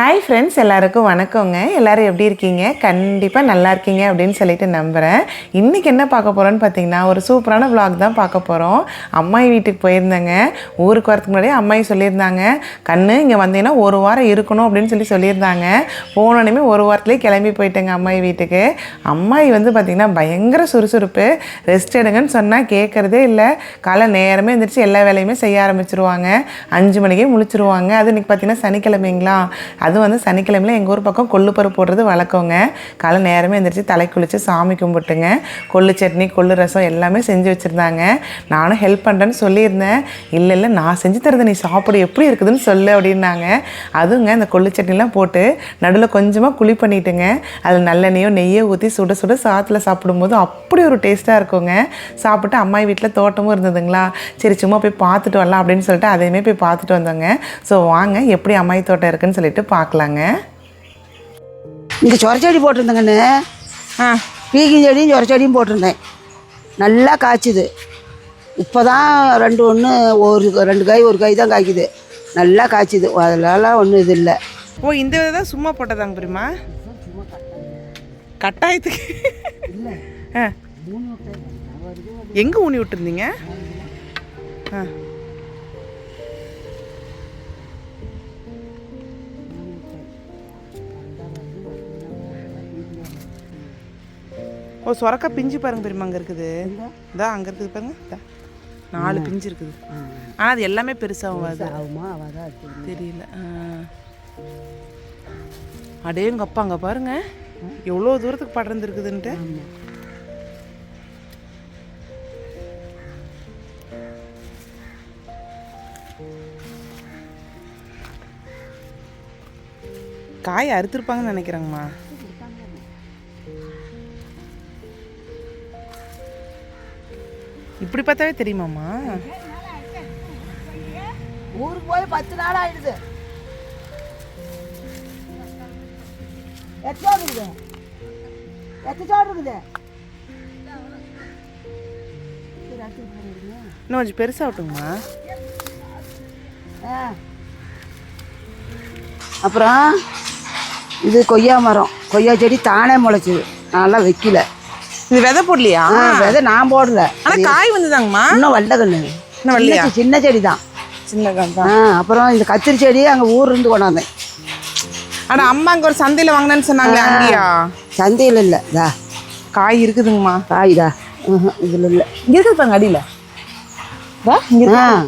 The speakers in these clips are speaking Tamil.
ஹாய் ஃப்ரெண்ட்ஸ் எல்லாருக்கும் வணக்கங்க. எல்லாரும் எப்படி இருக்கீங்க? கண்டிப்பாக நல்லா இருக்கீங்க அப்படின்னு சொல்லிட்டு நம்புகிறேன் இன்றைக்கி என்ன பார்க்க போகிறோன்னு பார்த்தீங்கன்னா ஒரு சூப்பரான விளாக் தான் பார்க்க போகிறோம் அம்மாயி வீட்டுக்கு போயிருந்தேங்க. ஊருக்கு வரதுக்கு முன்னாடியே அம்மாயி சொல்லியிருந்தாங்க. கண்ணு இங்கே வந்தீங்கன்னா ஒரு வாரம் இருக்கணும் அப்படின்னு சொல்லி சொல்லியிருந்தாங்க. போனோடனே ஒரு வாரத்துலேயே கிளம்பி போயிட்டேங்க அம்மாயி வீட்டுக்கு. அம்மாயி வந்து பார்த்திங்கன்னா பயங்கர சுறுசுறுப்பு. ரெஸ்ட் எடுங்கன்னு சொன்னால் கேட்குறதே இல்லை. காலை நேரமே எழுந்திரிச்சு எல்லா வேலையுமே செய்ய ஆரம்பிச்சிருவாங்க. அஞ்சு மணிக்கே முழிச்சிருவாங்க. அது இன்னைக்கு பார்த்தீங்கன்னா சனிக்கிழமைங்களா? அது வந்து சனிக்கிழமையில் எங்கள் ஊர் பக்கம் கொள்ளு பருப்பு போடுறது வழக்கங்க. காலை நேரமே எழுந்திரிச்சு தலை குளித்து சாமி கும்பிட்டுங்க. கொள்ளு சட்னி கொள்ளு ரசம் எல்லாமே செஞ்சு வச்சுருந்தாங்க. நானும் ஹெல்ப் பண்ணுறேன்னு சொல்லியிருந்தேன். இல்லை இல்லை நான் செஞ்சு தரது நீ சாப்பிடு எப்படி இருக்குதுன்னு சொல்லு அப்படின்னாங்க. அதுங்க இந்த கொள்ளு சட்னிலாம் போட்டு நடுவில் கொஞ்சமாக குழி பண்ணிட்டுங்க. அதில் நல்லெண்ணெயோ நெய்யோ ஊற்றி சுட சுட சாத்தில் சாப்பிடும்போது அப்படி ஒரு டேஸ்ட்டாக இருக்குங்க. சாப்பிட்டு அம்மாய் வீட்டில் தோட்டமும் இருந்ததுங்களா? சரி சும்மா போய் பார்த்துட்டு வரலாம் அப்படின்னு சொல்லிட்டு அதையுமே போய் பார்த்துட்டு வந்தோங்க. ஸோ வாங்க எப்படி அம்மாய் தோட்டம் இருக்குன்னு சொல்லிட்டு பார்க்கலாங்க. இங்கே சொரச்செடி போட்டிருந்தேங்கண்ணு. ஆ. பீக்கிங் செடியும் சொரச்செடியும் போட்டிருந்தேன். நல்லா காய்ச்சுது. இப்போ தான் ரெண்டு ஒன்று ஒரு ரெண்டு காய் ஒரு காய் தான் காய்க்குது. நல்லா காய்ச்சுது. அதெல்லாம் ஒன்றும் இது இல்லை. ஓ இந்த விதை தான் சும்மா போட்டதாங்க பெரியமா கட்டாயத்துக்கு. ஆ. எங்கே ஊனி விட்டுருந்தீங்க? ஆ. ஓ சொரக்கா பிஞ்சு பாருங்க பெரியமா அங்கே இருக்குது. இதா அங்கே இருக்குது பாருங்க. நாலு பிஞ்சு இருக்குது. ஆனால் அது எல்லாமே பெருசாகும்? அது ஆகுமா தெரியல. அடேங்க அப்பா அங்கே பாருங்க. எவ்வளோ தூரத்துக்கு படர்ந்து இருக்குதுன்ட்டு. காய் அறுத்துருப்பாங்கன்னு நினைக்கிறேங்கம்மா. இப்படி பார்த்தாவே தெரியுமாம்மா? ஊருக்கு போய் பத்து நாள் ஆயிடுது. எத்தனை இருக்குது? எத்தனை இருக்குது? இன்னும் கொஞ்சம் பெருசாகட்டுங்கம்மா ஆ. அப்புறம் இது கொய்யா மரம். கொய்யா செடி தானே முளைச்சிது நல்லா வைக்கல. இது விதை போடலையா? விதை நான் போடல. ஆனா காய் வந்துதாங்கம்மா. இன்னும் வல்ல கண்ணு இன்னும் வரலையா? சின்ன- செடி தான் சின்ன காய் ஆ அப்புறம் இந்த கத்திரி செடி அங்கே ஊர்ல இருந்து கொண்டாந்தேன் ஆனா அம்மா அங்க ஒரு சந்தையில வாங்கினேன்னு சொன்னாங்களே அங்கேயா? சந்தையில் இல்லை. தா. காய் இருக்குதுங்கம்மா. காய்தா இதில் இல்லை. இங்க இருக்குது பாருங்க அடியில. தா, இங்க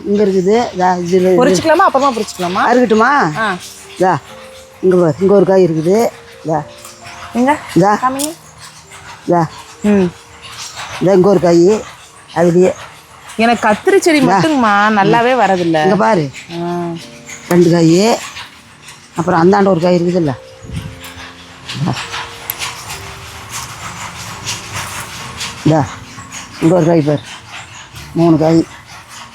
இங்கே இருக்குது. தா இதில் பொரிச்சுக்கலாமா? அப்புறமா பொரிச்சுக்கலாமா? அறுக்கட்டுமா ஆ. தா இங்கே இங்கே ஒரு காய் இருக்குது. தா. எங்க? தா. காமிங்க தா. ம் இந்த இங்கே ஒரு காய் அதுலேயே. எனக்கு கத்திரி செடி மட்டுங்கம்மா நல்லாவே வரதில்ல. இங்கே பாரு. ரெண்டு காய் அப்புறம் அந்தாண்ட ஒரு காய் இருக்குதுல்ல. இந்தா இங்கே ஒரு காய் பாரு. மூணு காய்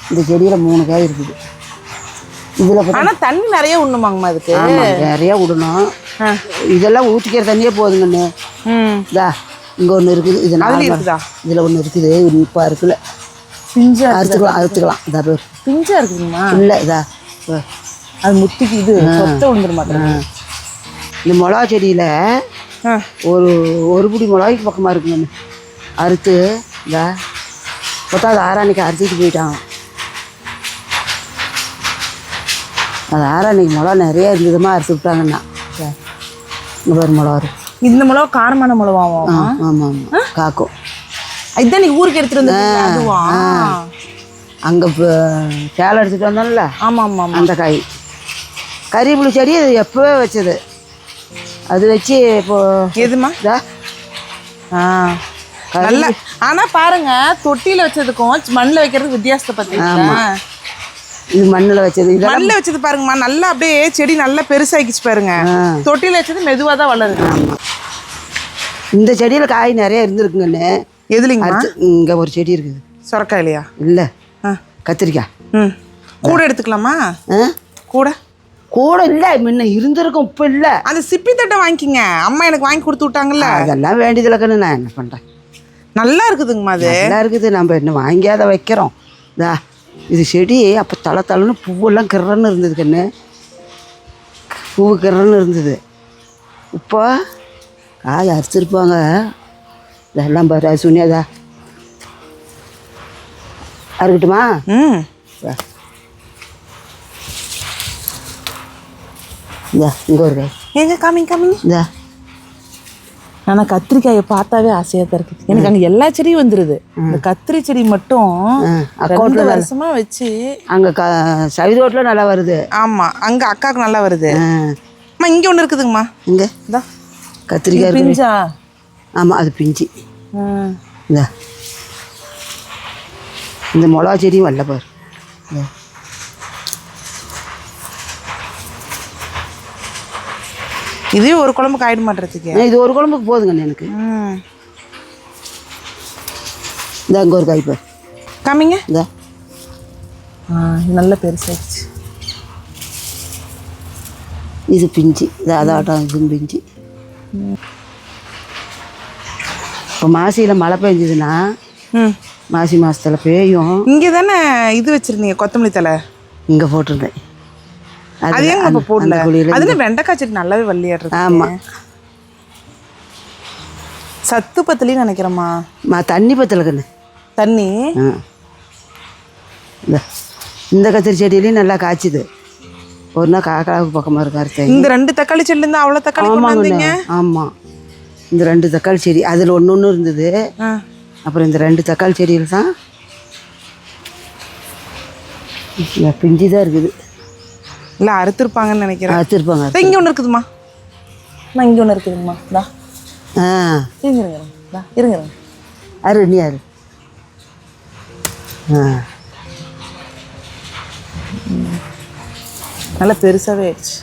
இந்த செடியில் மூணு காய் இருக்குது. இதில் பார்த்தா ஆனா தண்ணி நிறைய உண்ணுமாங்கம்மா அதுக்கு. நிறையா விடணும். இதெல்லாம் ஊற்றிக்கிற தண்ணியே போதுங்கண்ணு. இதா இங்கே ஒன்று இருக்குது இது நாலு இருக்குதா? இதில் ஒன்று இருக்குது இப்போ இருக்குல்ல. பிஞ்சா அறுத்துக்கலாம் அறுத்துக்கலாம். இதா பேர். பிஞ்சா இருக்குதுங்கம்மா இல்லை இதா. அது முத்திக்கு இது சொத்த விழுந்துட மாட்டேன் இந்த மிளகா செடியில் ஒரு ஒரு பிடி மிளகாய்க்கு பக்கமாக இருக்குங்கண்ணு அறுத்து இந்த பத்தாவது ஆறாணிக்கு அறுத்துட்டு போயிட்டாங்க அது ஆறாணிக்கு மிளகா நிறைய இருந்ததுமா அறுத்து விட்டாங்கண்ணா இந்த பாரு மிளகா இருக்கு. இந்த மிளகா காரமான மிளகாவும் ஆ ஆமாம். ஆமாம் காக்கும் இதுதான் நீ ஊருக்கு எடுத்துட்டு வந்து அங்கே சேலை எடுத்துகிட்டு வந்தோம்ல ஆமா ஆமா ஆமா அந்த காய். கறிப்புளி செடி அது எப்போவே வச்சது. அது வச்சு இப்போ எதுமா? ஆ. நல்ல ஆனா பாருங்க தொட்டியில வச்சதுக்கும் மண்ணுல வைக்கிறதுக்கு வித்தியாசத்தை பார்த்தீங்களா இது மண்ணில் வச்சது மண்ணுல வச்சது பாருங்கம்மா. நல்லா அப்படியே செடி நல்லா பெருசாக்கிச்சு பாருங்க. தொட்டியில வச்சது மெதுவா தான் வளருது. இந்த செடியில் காய் நிறைய இருந்திருக்குங்கண்ணே. எதுலிங்கம்மா? அடுத்து இங்கே ஒரு செடி இருக்குது. சொரக்காய் இல்லையா இல்லை கத்திரிக்காய். ம். கூட எடுத்துக்கலாமா? கூட? கூட இல்லை முன்ன இருந்திருக்கும் இப்போ இல்லை. அந்த சிப்பி தட்டை வாங்கிக்கிங்க. அம்மா எனக்கு வாங்கி கொடுத்து விட்டாங்கல்ல. அதெல்லாம் வேண்டியதில்ல கண்ணு நான் என்ன பண்ணுறேன் நல்லா இருக்குதுங்கம்மா அது. நல்லா இருக்குது நம்ம என்ன வாங்கியாத வைக்கிறோம். இதா இது செடி அப்போ தலை தலைன்னு பூவெல்லாம் கிரன்னு இருந்தது கண்ணு. பூ கிரன்னு இருந்தது. இப்போ காய் அறுத்துருப்பாங்க. இதெல்லாம் பாரு சுனியாதா அறுக்கட்டுமா? ம். இந்தா இங்கே ஒரு காய். எங்க காமிங்க காமிங்க இந்தா. ஆனால் கத்திரிக்காயை பார்த்தாவே ஆசையாக தான் இருக்குது எனக்கு அங்கே எல்லா செடியும் வந்துடுது இந்த கத்திரி செடி மட்டும் ஆ, ரெண்டு அக்கௌண்ட்டில் வருஷமா வச்சு அங்கே க சவி ரோட்டில் நல்லா வருது. ஆமா அங்க அக்காவுக்கு நல்லா வருது. அம்மா இங்க ஒண்ணு இருக்குதுங்கம்மா. இங்கே? இந்தா கத்திரிக்காய் பிஞ்சா? ஆமாம் அது பிஞ்சு. இந்த. இந்த மிளகா செடியும் வரல பாரு. இதே ஒரு குழம்புக்கு ஆயிட மாட்டேறதுக்கு. இது ஒரு குழம்புக்கு போதுங்க எனக்கு. இந்த அங்கே ஒரு காய் பாரு. காமிங்க. இந்த. நல்ல பெருசாச்சு இது பிஞ்சு. இது அதாட்டம் இதுவும் பிஞ்சு. இப்போ மாசியில் மழை பெஞ்சதுன்னா மாசி மாதத்தில் பெய்யும். இங்கே தானே இது வச்சிருந்தீங்க கொத்தமல்லி தலை இங்கே போட்டிருந்தேன். அது இப்போ போடல. அதுல வெண்டைக்காய் செடி நல்லாவே வள்ளியாடுறது ஆமாம் சத்து பத்திலின்னு நினைக்கிறேம்மா. மா தண்ணி பத்தல கண்ணு. தண்ணி? இந்த கத்திரி செடியிலையும் நல்லா காய்ச்சுது. ஒரு நாள் காக்காவுக்கு பக்கமாக இருக்கு அறுத்தேன் இந்த ரெண்டு தக்காளி செடில இருந்து அவ்வளோ தக்காளி வந்தீங்க? ஆமாம் இந்த ரெண்டு தக்காளி செடி அதில் ஒன்று ஒன்று இருந்தது. அப்புறம் இந்த ரெண்டு தக்காளி செடியில் தான் பிஞ்சு தான் இருக்குது. இல்ல அறுத்துருப்பாங்கன்னு நினைக்கிறேன். அறுத்துருப்பாங்க இங்க ஒண்ணு இருக்குதுமா நான் இங்க ஒண்ணு இருக்குதுங்கம்மா இந்தா ஆ. இருங்க இருங்க இந்தா இருங்க இருங்க. அரு நீ அரு ஆ. நல்லா பெருசாவே ஆயிடுச்சு.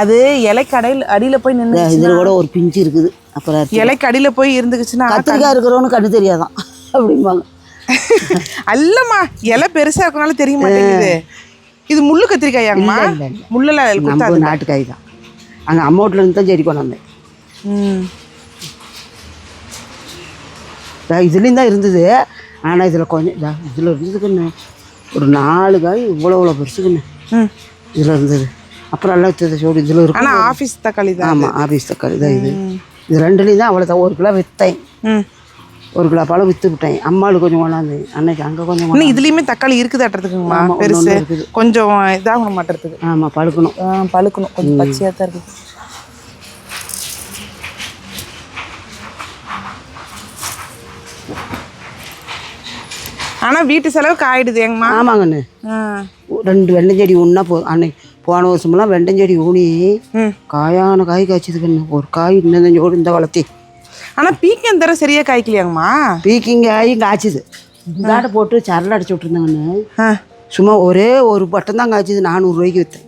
அது இலைக்கு அடையில் அடியில போய் நின்று இதில் கூட ஒரு பிஞ்சு இருக்குது. அப்புறம் இலைக்கு அடியில போய் இருந்துக்குச்சுன்னா கத்திரிக்காய் இருக்கிறவனு கண்ணு தெரியாதான். அப்படிம்பாங்க. அல்லம்மா இலை பெருசா இருக்கனால தெரிய மாட்டேங்குது. இது முள்ளு கத்திரிக்காயாங்கம்மா? இல்ல, இல்ல. முள்ளுல குத்தா நம்ம நாட்டுக்காய் தான். அங்கே அம்மா வீட்டுல இருந்து தான் செடி கொண்டு இதுலேயும் தான் இருந்தது. ஆனால் இதில் கொஞ்சம் இதா இதில் இருந்ததுக்குன்னு. ஒரு நாலு காய் இவ்வளோ இவ்வளோ பெருசுக்குன்னு. ம். இதில் இருந்தது. அப்புறம் எல்லாம் சோடு இதில் இருக்கும் ஆனா ஆபீஸ் தக்காளி தான் ஆமாம் ஆஃபீஸ் தக்காளி தான் இது. இது ரெண்டுலேயும் தான் அவ்வளோ தான் ஒரு கிலோ ம். ஒரு கிலோ பழம் விற்று விட்டேன். அம்மாளுக்கு கொஞ்சம் கொண்டாந்து. அன்னைக்கு அங்கே கொஞ்சம் இன்னும் இதுலயுமே தக்காளி ஆமா, ஒண்ணு பெருசு. இருக்குது. கொஞ்சம் இதாக மாட்டுறதுக்கு. ஆமாம் பழுக்கணும். ஆ, பழுக்கணும். கொஞ்சம் பச்சையாக தான் இருக்குது. ஆனா வீட்டு செலவுக்கு ஆயிடுது ஏங்கம்மா ஆமாங்கண்ணு. ரெண்டு வெண்டஞ்செடி ஒன்றா போ அன்னைக்கு போன வருஷமெல்லாம் வெண்டஞ்செடி ஊனி காயான காய் காய்ச்சதுக்குன்னு ஒரு காய் இன்னும் ஜோடு இந்த வளர்த்தி ஆனா பீக்கன் தர சரியா காய்க்கலையாங்கம்மா? பீக்கிங் காயும் காய்ச்சுது. இந்தாட்ட போட்டு சரல் அடிச்சு விட்டுருந்தாங்கன்னு. சும்மா ஒரே ஒரு பட்டம் தான் காய்ச்சது நானூறுரூவாய்க்கு விற்றேன்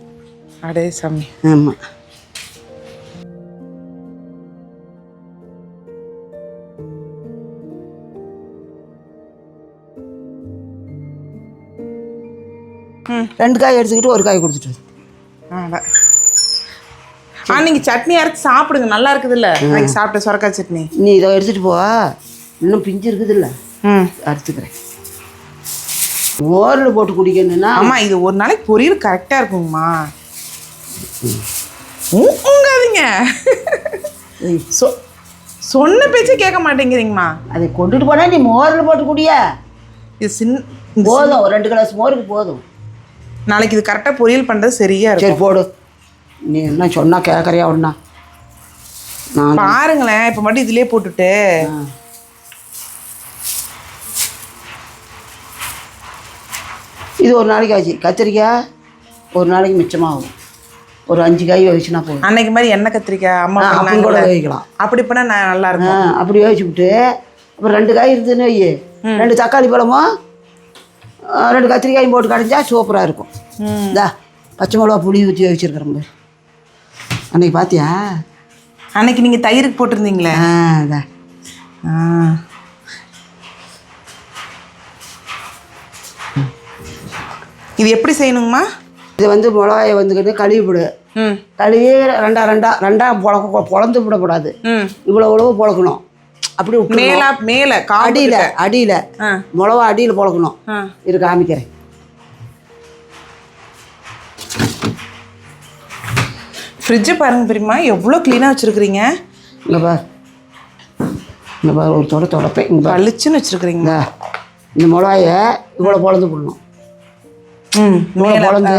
அடே சாமி. ஆமாம். ரெண்டு காய் எடுத்துக்கிட்டு ஒரு காய் கொடுத்துட்டு அட. ஆ நீங்க சட்னி அரைச்சு சாப்பிடுங்க. நல்லா இருக்குது இல்ல அன்னைக்கு சாப்பிட்ட சொரக்காய் சட்னி. நீ இதை எடுத்துகிட்டு போ. இன்னும் பிஞ்சு இருக்குது இல்லை ம். அறுத்துக்கிறேன். மோரில் போட்டு குடிக்கணும்னா ஆமா இது ஒரு நாளைக்கு பொரியல் கரெக்டா இருக்குங்கம்மா. உங்காதீங்க சொ சொன்ன பேச்சே கேட்க மாட்டேங்கிறீங்கம்மா. அதை கொண்டுட்டு போனா நீ மோரில் போட்டு குடிய. இது சின்ன போதும் ஒரு ரெண்டு கிளாஸ் மோருக்கு போதும். நாளைக்கு இது கரெக்டாக பொரியல் பண்ணுறது சரியா இருக்கும். சரி போடு. நீ என்ன சொன்னா கேட்குறியா ஒன்றா நான் பாருங்களேன் இப்போ மட்டும் இதுலயே போட்டுட்டு. இது ஒரு நாளைக்கு ஆச்சு. கத்திரிக்காய் ஒரு நாளைக்கு மிச்சமாகும். ஒரு அஞ்சு காய் வச்சுனா போதும். அன்னைக்கு மாதிரி எண்ணெய் கத்திரிக்காய்? அம்மா அப்படி கூட பண்ணாங்கல்ல. வைக்கலாம் அப்படி பண்ணா நான் நல்லா ஆ இருக்கும். அப்படி வச்சு விட்டு அப்புறம் ரெண்டு காய் இருந்ததுன்னு வை ரெண்டு தக்காளி பழமும் ரெண்டு கத்திரிக்காயும் போட்டு கடைஞ்சா சூப்பராக இருக்கும். இந்தா பச்சை மிளகா புளி ஊற்றி வச்சுருக்கிறேன் பாரு. அன்னைக்கு பார்த்தியா அன்னைக்கு நீங்க தயிருக்கு போட்டிருந்தீங்களே. ஆ இதா. ஆ. இது எப்படி செய்யணுங்கம்மா? இது வந்து மிளகாயை வந்துக்கிட்டு கழுவி விடு ம். கழுவி ரெண்டா ரெண்டா ரெண்டா பொழக்க பொழந்து விடக்கூடாது. இவ்வளோ இவ்வளவு பொழக்கணும் அப்படி மேலா மேல அடியில் அடியில். ஆ. மிளகா அடியில் பொழக்கணும் இரு காமிக்கிறேன். ஃப்ரிட்ஜை பாருங்க பெரியம்மா எவ்வளோ க்ளீனாக வச்சுருக்கிறீங்க? இங்கே பார். இங்கே பார் ஒரு தொட தொடப்பேன் இங்கே பளிச்சுன்னு வச்சுருக்கிறீங்க. இந்தா, மிளகாயை இவ்வளோ பொழந்து போடணும். ம் இவ்வளோ பொழந்து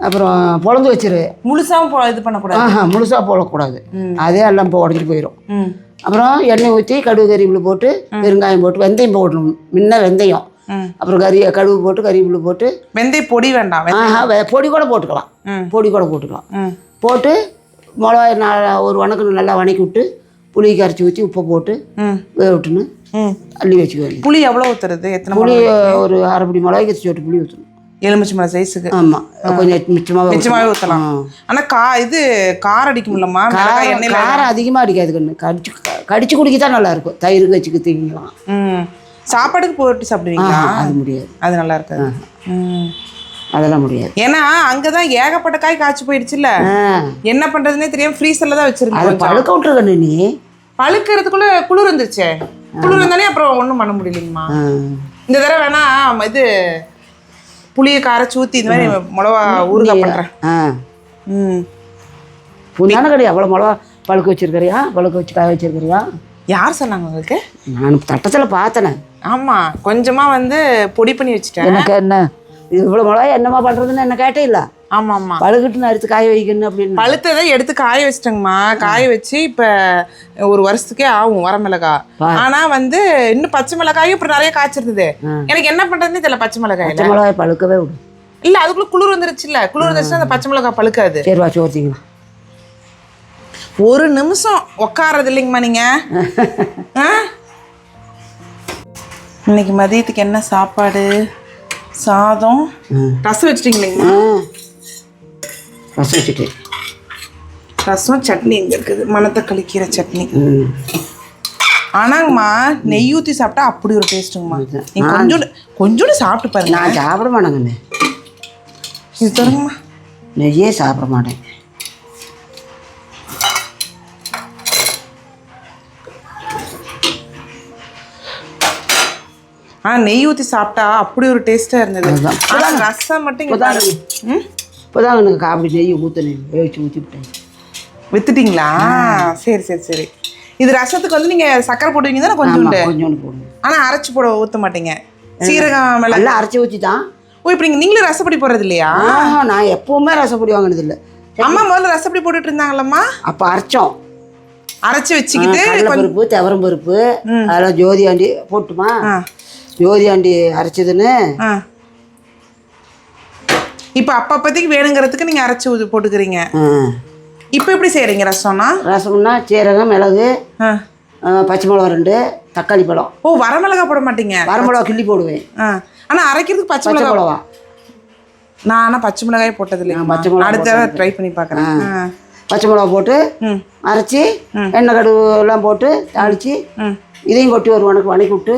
அப்புறம் பொழந்து வச்சிரு. முழுசாவும் போ- இது பண்ணக்கூடாது. ஆஹா முழுசாக போடக்கூடாது. அதே எல்லாம் இப்போ உடஞ்சிட்டு போயிடும் அப்புறம் எண்ணெய் ஊற்றி கடுகு கறிவேப்பிலை போட்டு பெருங்காயம் போட்டு வெந்தயம் போடணும். முன்ன வெந்தயம். அப்புறம் கறி கடுகு போட்டு கறிவேப்பிலை போட்டு. வெந்தய பொடி வேண்டாம் பொடி கூட போட்டுக்கலாம். பொடி கூட போட்டுக்கலாம். போட்டு மிளகாய் நல்லா ஒரு வணக்கம் நல்லா வணக்கி விட்டு புளி கரைச்சி ஊற்றி உப்பை போட்டு வேக விட்டுன்னு அள்ளி வச்சுக்க வேண்டியது புளி எவ்வளோ ஊற்றுறது எத்தனை புளி ஒரு அரை பிடி மிளகாய் கரைச்சி விட்டு புளி ஊற்றணும் எலுமிச்சை மலை சைஸுக்கு? ஆமாம் கொஞ்சம் மிச்சமாக நிச்சயமாவே ஊற்றலாம் ஆனால் கா இது கார் அடிக்கும்லம்மா மிளகாய் எண்ணெயில் காரம் அதிகமாக அடிக்காது கண்ணு. கடிச்சு கடிச்சு குடிக்க தான் நல்லா இருக்கும் தயிருக்கு வச்சுக்க திங்கலாம். ம். சாப்பாடுக்கு போட்டு சாப்பிடுவீங்களா? அது முடியாது. அது நல்லா இருக்காது. ம். அதெல்லாம் முடியாது. ஏன்னா அங்கதான் ஏகப்பட்ட காய் காய்ச்சி போயிடுச்சுல்ல? என்ன பண்றதுன்னே தெரியாம ஃப்ரீசர்ல தான் அதை வச்சிருந்தேன் பழுக்க விட்டுருக்கண்ணு நீ. பழுக்கிறதுக்குள்ள குளிர் இருந்துச்சே குளிர் இருந்தாலே அப்புறம் ஒண்ணும் பண்ண முடியலைங்கம்மா. இந்த தடவை வேணா இது புளியை கரைச்சி ஊத்தி இந்த மாதிரி மிளவா ஊறுகாய் பண்றேன். ம். புண்ணான கடை அவ்வளோ மிளகா பழுக்க வச்சிருக்கிறியா? பழுக்க வச்சு காய வச்சிருக்கிறியா? யார் சொன்னாங்க உங்களுக்கு? நான் தட்டத்தில் பார்த்தனே. ஆமா கொஞ்சமா வந்து பொடி பண்ணி வச்சுட்டேன். எனக்கு என்ன? இவ்வளோ மிளகா என்னம்மா பண்ணுறதுன்னு என்ன கேட்டே இல்லை. ஆமா ஆமா பழுகிட்டு அறுத்து காய வைக்கணும் அப்படின்னு. பழுத்ததை எடுத்து காய வச்சிட்டேங்கம்மா. காய வச்சு இப்ப ஒரு வருஷத்துக்கே ஆகும் வரமிளகா ஆனா வந்து இன்னும் பச்சை மிளகாயும் இப்ப நிறைய காய்ச்சிருந்தது. எனக்கு என்ன பண்றதுன்னு தெரியல பச்சை மிளகாயில. பச்சை மிளகாய் பழுக்கவே விடும் இல்ல அதுக்குள்ள குளிர் வந்துருச்சுல்ல. குளிர் வந்துருச்சுன்னா அந்த பச்சை மிளகாய் பழுக்காது. சரி வா சோர்த்திக்கலாம் ஒரு நிமிஷம் உட்காரது இல்லைங்கம்மா நீங்க. ஆ? இன்னைக்கு மதியத்துக்கு என்ன சாப்பாடு? சாதம். ரசம் வச்சிட்டீங்களேங்கம்மா ஆ. ரசம் வச்சுட்டு ரசம் சட்னி எங்க இருக்குது. மணத்தக்காளி கீரை சட்னி. ம். ஆனாங்கம்மா நெய் ஊற்றி சாப்பிட்டா அப்படி ஒரு டேஸ்ட்டுங்கம்மா நீங்க கொஞ்சோண்டு கொஞ்சோண்டு சாப்பிட்டு பாருங்க. நான் சாப்பிட மாட்டேங்கண்ணே இது தருங்கம்மா. நெய்யே சாப்பிட மாட்டேன். ஆ நெய் ஊற்றி சாப்பிட்டா அப்படி ஒரு டேஸ்ட்டாக இருந்தது. அதுதான். ஆனா ரசம் மட்டும் இப்போதான் எனக்கு காப்பி நெய் ஊற்றினேன் வேவிச்சு ஊற்றி விட்டேன் வித்துட்டீங்களா சரி சரி சரி. இது ரசத்துக்கு வந்து நீங்க சக்கரை போடுவீங்க தானே கொஞ்சோண்டு? கொஞ்சோண்டு போடுங்க ஆனா அரைச்சு போட ஊத்த மாட்டீங்க. சீரகம் நல்லா அரைச்சி ஊற்றி தான் ஓ இப்போ நீங்க நீங்களும் ரசப்பொடி போடுறது இல்லையா நான் எப்பவுமே ரசப்பொடி வாங்கினதில்லை. அம்மா முதல்ல ரசப்பொடி போட்டுட்டு இருந்தாங்களம்மா அப்போ அரைச்சோம். அரைச்சு வச்சுக்கிட்டு கடலைப்பருப்பு துவரம் பருப்பு அதெல்லாம் ஜோதியாண்டி போட்டுமா? ஆ ஜோதியாண்டி அரைச்சதுன்னு. இப்போ அப்பப்போதைக்கு வேணுங்கிறதுக்கு நீங்க அரைச்சு ஊத்தி போட்டுக்கிறீங்க. இப்போ எப்படி செய்றீங்க ரசம்னா? ரசம்னா சீரகம் மிளகு பச்சை மிளகா ரெண்டு தக்காளி பழம். ஓ வரமிளகா போட மாட்டீங்க. வரமிளகா கிள்ளி போடுவேன். ஆ. ஆனா அரைக்கிறதுக்கு பச்சை மிளகா மிளகா. நான் ஆனா பச்சை மிளகாயே போட்டது இல்லை நான் பச்சை மிளகாய் அடுத்த ட்ரை பண்ணி பார்க்குறேன் பச்சை மிளகா போட்டு ம். அரைச்சி எண்ணெய் கடுகு எல்லாம் போட்டு தாளித்து இதையும் கொட்டி ஒரு வணக்கு வணக்கி விட்டு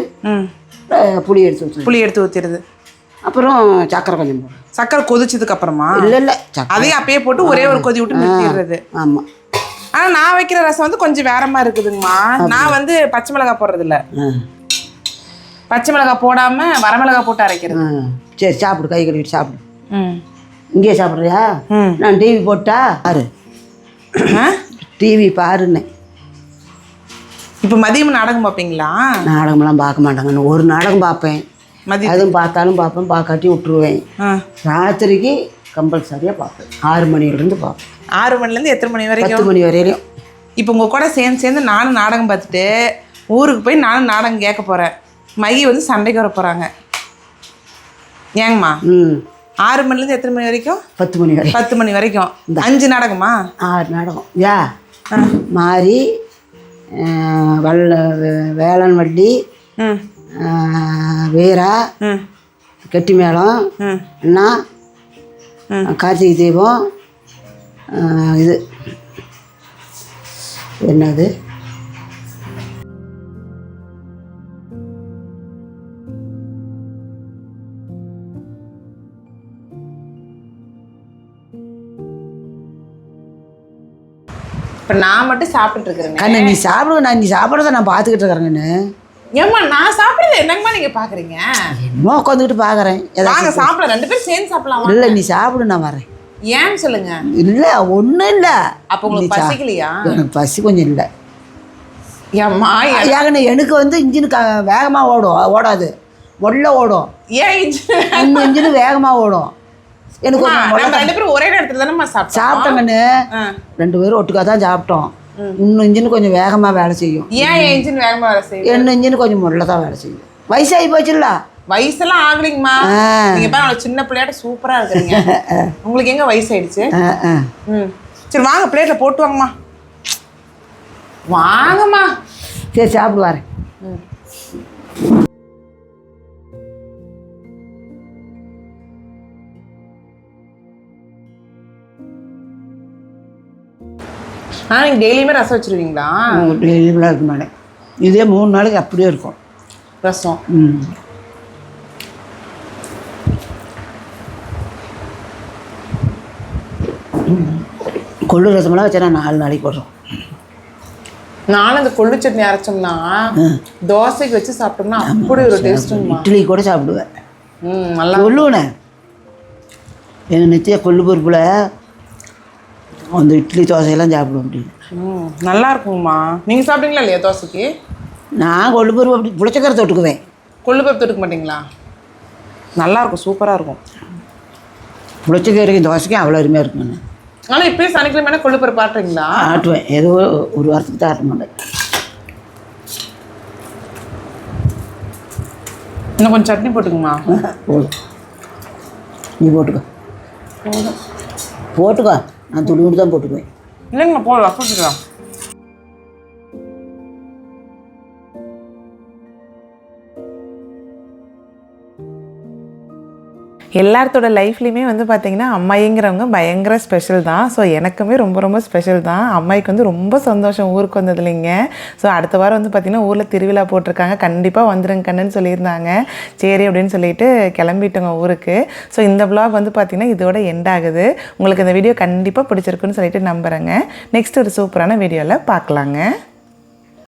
புளி எடுத்து வச்சு புளி எடுத்து ஊற்றிடுது அப்புறம் சக்கரை கொஞ்சம் போடும் சக்கரை கொதிச்சதுக்கு அப்புறமா இல்லை இல்லை அதையும் அப்பயே போட்டு ஒரே ஒரு கொதி விட்டு நிறுத்திடுறது. ஆமாம் ஆனா நான் வைக்கிற ரசம் வந்து கொஞ்சம் வேற மாதிரி இருக்குதுங்கம்மா. நான் வந்து பச்சை மிளகாய் போடுறது இல்ல ஆ. பச்சை மிளகாய் போடாம வரமிளகாய் போட்டு அரைக்கிறது. ஆ சரி சாப்பிடு கை கழுவிட்டு சாப்பிடு. ம். இங்கேயே சாப்பிட்றியா? நான் டிவி போட்டா பாரு? டிவி பாருன்னு. இப்போ மதியம் நாடகம் பார்ப்பீங்களா நாடகமெல்லாம் பார்க்க மாட்டாங்க. ஒரு நாடகம் பார்ப்பேன். மதியம். அதுவும் பார்த்தாலும் பார்ப்பேன். பார்க்காட்டி விட்டுருவேன். ராத்திரிக்கு கம்பல்சரியாக பார்ப்பேன். ஆறு மணிலேருந்து பார்ப்பேன். ஆறு மணிலேருந்து எத்தனை மணி வரைக்கும்? பத்து மணி வரையிலையும். இப்போ உங்க கூட சேர்ந்து சேர்ந்து நானும் நாடகம் பார்த்துட்டு ஊருக்கு போய் நானும் நாடகம் கேட்க போறேன். மகி வந்து சண்டைக்கு வர போறாங்க. ஏங்கம்மா? ம். ஆறு மணிலேருந்து எத்தனை மணி வரைக்கும்? பத்து மணி வரை. பத்து மணி வரைக்கும். அஞ்சு நாடகமா? ஆறு நாடகம். யா? மாறி வல்ல வே- வேளன் வள்ளி வீரா கெட்டி மேளம் அண்ணா கார்த்திகை தீபம் இது. என்னது? இப்போ நான் மட்டும் சாப்பிட்டுட்டு இருக்கிறேன் கண்ணு நீ சாப்பிடுவ நான் நீ சாப்பிட்றத நான் பார்த்துக்கிட்டு இருக்கிறேங்கண்ணு ஏம்மா நான் சாப்பிடுறது என்னங்கம்மா நீங்க பாக்குறீங்க? என்னமோ உட்காந்துக்கிட்டு பார்க்குறேன் ஏதாச்சும் சாப்பிடலாம். ரெண்டு பேரும் சேர்ந்து சாப்பிடலாம் இல்லை நீ சாப்பிடு நான் வரேன். ஏன்னு சொல்லுங்க? இல்லை ஒன்றும் இல்லை. அப்போ உங்களுக்கு பசிக்கலையா? எனக்கு பசி கொஞ்சம் இல்லை. ஏம்மா ஏகனே எனக்கு வந்து இன்ஜின் க வேகமாக ஓடும் ஓடாது. மொல்ல ஓடும். ஏன் இன்ஜின்? இன்ஜின் வேகமாக ஓடும். எனக்கு நம்ம ரெண்டு பேரும் ஒரே நேரத்துல தானேம்மா சாப்பிட்டோம்? சாப்பிட்டேங்கண்ணு ஆ. ரெண்டு பேரும் ஒட்டுக்கா தான் சாப்பிட்டோம். இன்னும் இன்ஜின் கொஞ்சம் வேகமாக வேலை செய்யும். ஏன் என் இன்ஜின் வேகமா வேலை செய்யும் என்ன இன்ஜின் கொஞ்சம் முள்ள தான் வேலை செய்யும். வயசாகி போச்சுல்ல? வயசெல்லாம் ஆகலைங்கம்மா. ஆ. நீங்க பாருங்க சின்ன பிள்ளையாட்ட சூப்பரா இருக்கிறீங்க. உங்களுக்கு எங்க வயசாயிடுச்சு? சரி வாங்க பிளேட்ல போட்டு வாங்கம்மா. வாங்கம்மா. சரி சாப்பிடு ஆ நீங்க டெய்லியுமே ரசம் வச்சிருவீங்களா? டெய்லியெலாம் இருக்க மாட்டேன் இதே மூணு நாளைக்கு அப்படியே இருக்கும். ரசம். ம். கொள்ளு ரசமெல்லாம் வச்சா நான் நாலு நாளைக்கு போடுறோம். நானும் அந்த கொள்ளு சட்னி அரைச்சோம்னா தோசைக்கு வச்சு சாப்பிட்டோம்னா அப்படி ஒரு டேஸ்ட்டுங்கம்மா இட்லி கூட சாப்பிடுவேன். ம் நல்லா கொள்ளுவனே எங்கள் நித்திய கொள்ளு பருப்பில் அந்த இட்லி தோசையெல்லாம் சாப்பிடுவோம் அப்படி. ம் நல்லா இருக்குங்கம்மா நீங்க சாப்பிட்டீங்களா இல்லையா தோசைக்கு? நான் கொள்ளு பருப்பு அப்படி புளிச்சக்கரை தொட்டுக்குவேன். கொள்ளு பருப்பு தொட்டுக்க மாட்டீங்களா? நல்லா இருக்கும் சூப்பரா இருக்கும். புளிச்சக்கரைக்கும் தோசைக்கும் அவ்வளோ அருமையாக இருக்குங்க ஆனா இப்பயும் சனிக்கிழமை கொள்ளு பருப்பு ஆட்டுறீங்களா? ஆட்டுவேன். ஏதோ ஒரு வாரத்துக்கு தான் ஆட்ட மாட்டேன். இன்னும் கொஞ்சம் சட்னி போட்டுக்குமா? போதும். நீ போட்டுக்கோ. போட்டுக்கோ. நான் துணியோடு தான் போட்டுக்குவேன். இல்லைங்கம்மா போடலாம் ரசம் எல்லாத்தோட லைஃப்லேயுமே வந்து பார்த்திங்கன்னா அம்மாயிங்கிறவங்க பயங்கர ஸ்பெஷல் தான். ஸோ எனக்குமே ரொம்ப ரொம்ப ஸ்பெஷல் தான். அம்மாய்க்கு வந்து ரொம்ப சந்தோஷம் ஊருக்கு வந்ததுலைங்க. ஸோ அடுத்த வாரம் வந்து பார்த்திங்கன்னா ஊரில் திருவிழா போட்டிருக்காங்க. கண்டிப்பாக வந்துடுங்க கண்ணுன்னு சொல்லியிருந்தாங்க. சரி அப்படின்னு சொல்லிட்டு கிளம்பிட்டோங்க ஊருக்கு. ஸோ இந்த vlog வந்து பார்த்திங்கன்னா இதோட எண்ட் ஆகுது. உங்களுக்கு இந்த வீடியோ கண்டிப்பாக பிடிச்சிருக்குன்னு சொல்லிட்டு நம்புகிறேங்க நெக்ஸ்ட் ஒரு சூப்பரான வீடியோவில் பார்க்கலாங்க